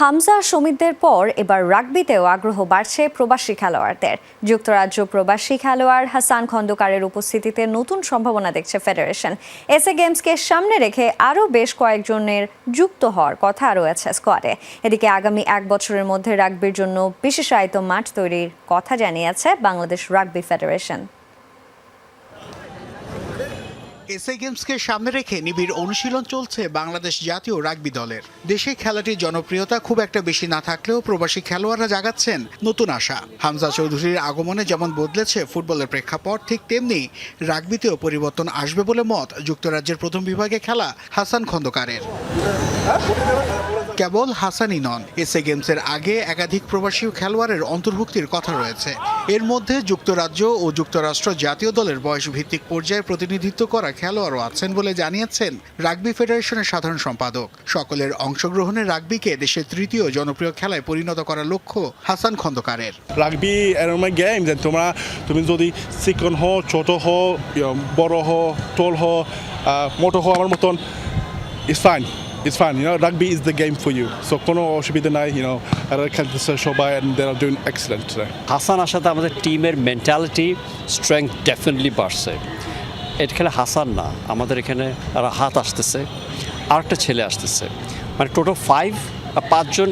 হামজা সমিতদের পর এবার রাগবিতেও আগ্রহ বাড়ছে প্রবাসী খেলোয়াড়দের। যুক্তরাজ্য প্রবাসী খেলোয়াড় হাসান খন্দকারের উপস্থিতিতে নতুন সম্ভাবনা দেখছে ফেডারেশন। এসএ গেমসকে সামনে রেখে আরও বেশ কয়েকজনের যুক্ত হওয়ার কথা রয়েছে স্কোয়াডে। এদিকে আগামী এক বছরের মধ্যে রাগবির জন্য বিশেষায়িত মাঠ তৈরির কথা জানিয়েছে Bangladesh rugby federation. S A গেমসকে সামনে রেখে নিবিড় অনুশীলন চলছে বাংলাদেশ জাতীয় রাগবি দলের। দেশে খেলাটির জনপ্রিয়তা খুব একটা বেশি না থাকলেও প্রবাসী খেলোয়াড়রা জাগাচ্ছেন নতুন আশা। হামজা চৌধুরীর আগমনে যেমন বদলেছে ফুটবলের প্রেক্ষাপট, ঠিক তেমনি রাগবিতেও পরিবর্তন আসবে বলে মত যুক্তরাজ্যের প্রথম বিভাগে খেলা হাসান খন্দকারের। কেবল হাসানই নন। এসএ গেমসের আগে একাধিক প্রবাসী খেলোয়াড়ের অন্তর্ভুক্তির কথা রয়েছে। এর মধ্যে যুক্তরাজ্য ও যুক্তরাষ্ট্র জাতীয় দলের বয়স ভিত্তিক পর্যায়ে প্রতিনিধিত্ব করা খেলোয়াড়ও আছেন বলে জানিয়েছেন রাগবি ফেডারেশনের সাধারণ সম্পাদক। সকলের অংশগ্রহণে রাগবিকে দেশের তৃতীয় জনপ্রিয় খেলায় পরিণত করার লক্ষ্য হাসান খন্দকারের। রাগবি গেম যে তোমরা তুমি যদি চিকন হো ছোট হো ইয়ে, বড় হও টোল হো মোটো হও আমার মতন it's fine it's fine you know rugby is the game for you so কোনো অসুবিধা নাই ইউনো এরা খেলতেছে সবাই and they are doing excellent Hasan আসাতে আমাদের টিমের মেন্টালিটি স্ট্রেংথ ডেফিনেটলি বাড়ছে। এটা খেলে হাসান না, আমাদের এখানে আর হাত আসতেছে, আরেকটা ছেলে আসতেছে। মানে টোটাল ফাইভ পাঁচজন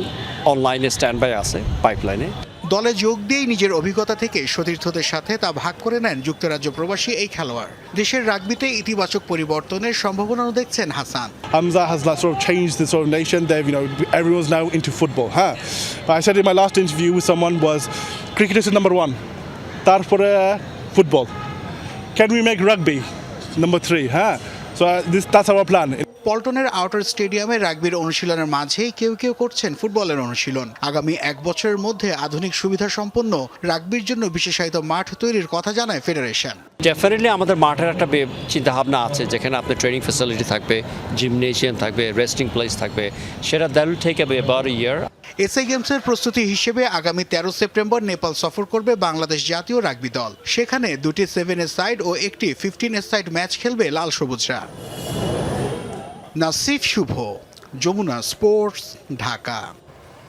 অনলাইনে স্ট্যান্ড বাই আছে পাইপলাইনে দলে যোগ দিয়েই নিজের অভিজ্ঞতা থেকে সতীর্থদের সাথে তা ভাগ করে নেন যুক্তরাজ্য প্রবাসী এই খেলোয়াড়। দেশের রাগবিতে ইতিবাচক পরিবর্তনের সম্ভাবনাও দেখছেন Hasan. Hamza has last of change this of nation they you know everyone's now into football হ্যাঁ I said in my last interview with someone was cricket is number 1 তারপরে football can we make rugby number 3 হ্যাঁ So uh, this, that's our plan. পল্টনের outer স্টেডিয়ামে রাগবির অনুশীলনের মাঝেই কেউ কেউ করছেন ফুটবলের অনুশীলন। আগামী এক বছরের মধ্যে আধুনিক সুবিধা সম্পন্ন রাগবির জন্য বিশেষায়িত মাঠ তৈরির কথা জানায় ফেডারেশন। ডেফিনেটলি আমাদের মাঠের একটা চিন্তাভাবনা আছে যেখানে আপনার ট্রেনিং ফেসিলিটি থাকবে জিমনেশিয়াম থাকবে রেস্টিং প্লেস থাকবে। সেটা that will take about year S A গেমসের প্রস্তুতি হিসেবে আগামী তেরো সেপ্টেম্বর নেপাল সফর করবে বাংলাদেশ জাতীয় রাগবি দল। সেখানে দুটি সেভেন এর সাইড ও একটি ফিফটিন এর সাইড ম্যাচ খেলবে লাল সবুজরা নাসিফ শুভ, যমুনা স্পোর্টস ঢাকা।